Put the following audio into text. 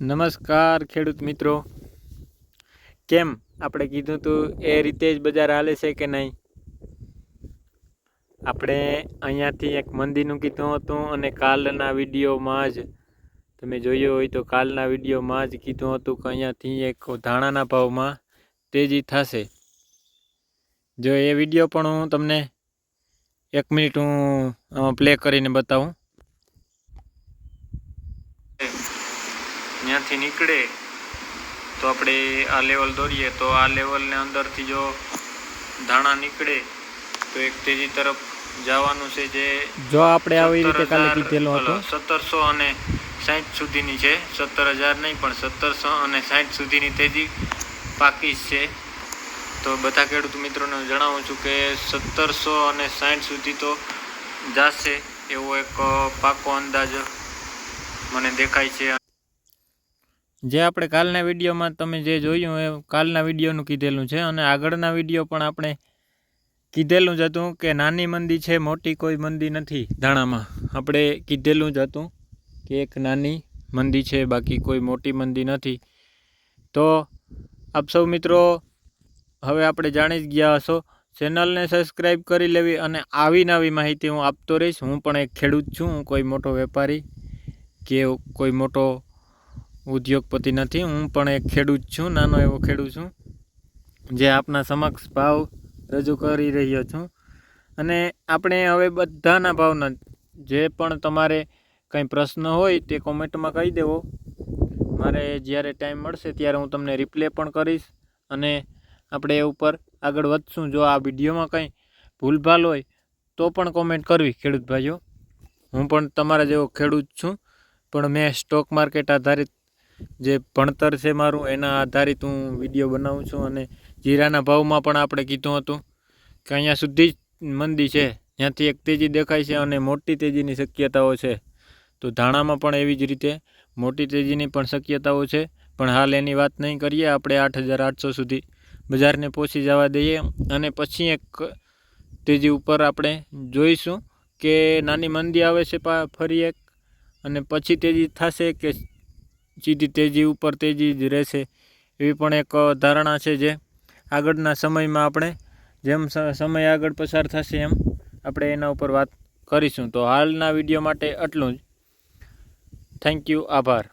નમસ્કાર, ખેડૂત મિત્રો. કેમ આપણે કીધું હતું એ રીતે જ બજાર હાલે છે કે નહીં? આપણે અહીંયાથી એક મંદિરનું કીધું હતું અને કાલના વિડીયોમાં જ, તમે જોયું હોય તો કાલના વિડીયોમાં જ કીધું હતું કે અહીંયાથી એક ધાણાના ભાવમાં તેજી થશે. જો એ વીડિયો પણ હું તમને એક મિનિટ હું પ્લે કરીને બતાવું. ત્યાંથી નીકળે તો આપણે આ લેવલ દોરીએ. તો આ લેવલને અંદરથી જો ધાણા નીકળે તો એક તેજી તરફ જવાનું છે જે જો આપણે આવી રીતે કાલે કીધેલો હતો. સત્તરસો અને સાઠ સુધીની છે. સત્તર હજાર નહીં પણ સત્તરસો અને સાઠ સુધીની તેજી પાકી છે. તો બધા ખેડૂત મિત્રોને જણાવું છું કે સત્તરસો અને સાઠ સુધી તો જશે એવો એક પાકો અંદાજ મને દેખાય છે. જે આપણે કાલના વિડીયોમાં તમે જે જોયું એ કાલના વિડીયોનું કીધેલું છે અને આગળના વીડિયો પણ આપણે કીધેલું જ હતું કે નાની મંદી છે, મોટી કોઈ મંદી નથી ધાણામાં. આપણે કીધેલું જ હતું કે એક નાની મંદી છે, બાકી કોઈ મોટી મંદી નથી. તો આપ સૌ મિત્રો હવે આપણે જાણી જ ગયા હશો. ચેનલને સબસ્ક્રાઈબ કરી લેવી અને આવી નવી માહિતી હું આપતો રહીશ. હું પણ એક ખેડૂત છું, હું કોઈ મોટો વેપારી કે કોઈ મોટો ઉદ્યોગપતિ નથી. હું પણ એક ખેડૂત છું, નાનો એવો ખેડૂત છું, જે આપના સમક્ષ ભાવ રજૂ કરી રહ્યો છું. અને આપણે હવે બધાના ભાવના, જે પણ તમારે કંઈ પ્રશ્ન હોય તે કોમેન્ટમાં કહી દેવો. મારે જ્યારે ટાઈમ મળશે ત્યારે હું તમને રિપ્લે પણ કરીશ અને આપણે એ ઉપર આગળ વધશું. જો આ વિડીયોમાં કંઈ ભૂલભાલ હોય તો પણ કોમેન્ટ કરવી, ખેડૂત ભાઈઓ. હું પણ તમારા જેવો ખેડૂત છું, પણ મેં સ્ટોક માર્કેટ આધારિત જે ભણતર છે મારું, એના આધારિત હું વીડિયો બનાવું છું અને જીરાના ભાવમાં પણ આપણે કીધું હતું કે અહીંયા સુધી જ મંદી છે. ત્યાંથી એક તેજી દેખાય છે અને મોટી તેજીની શક્યતાઓ છે. તો ધાણામાં પણ એવી જ રીતે મોટી તેજીની પણ શક્યતાઓ છે. પણ હાલ એની વાત નહીં કરીએ, આપણે આઠ હજાર આઠસો સુધી બજારને પહોંચી જવા દઈએ અને પછી એક તેજી ઉપર આપણે જોઈશું કે નાની મંદી આવે છે ફરી એક અને પછી તેજી થશે કે સીધી તેજી ઉપર તેજી જ રહેશે એવી પણ એક ધારણા છે જે આગળના સમયમાં આપણે જેમ સમય આગળ પસાર થશે એમ આપણે એના ઉપર વાત કરીશું. તો હાલના વીડિયો માટે આટલું જ. થેન્ક યુ આભાર.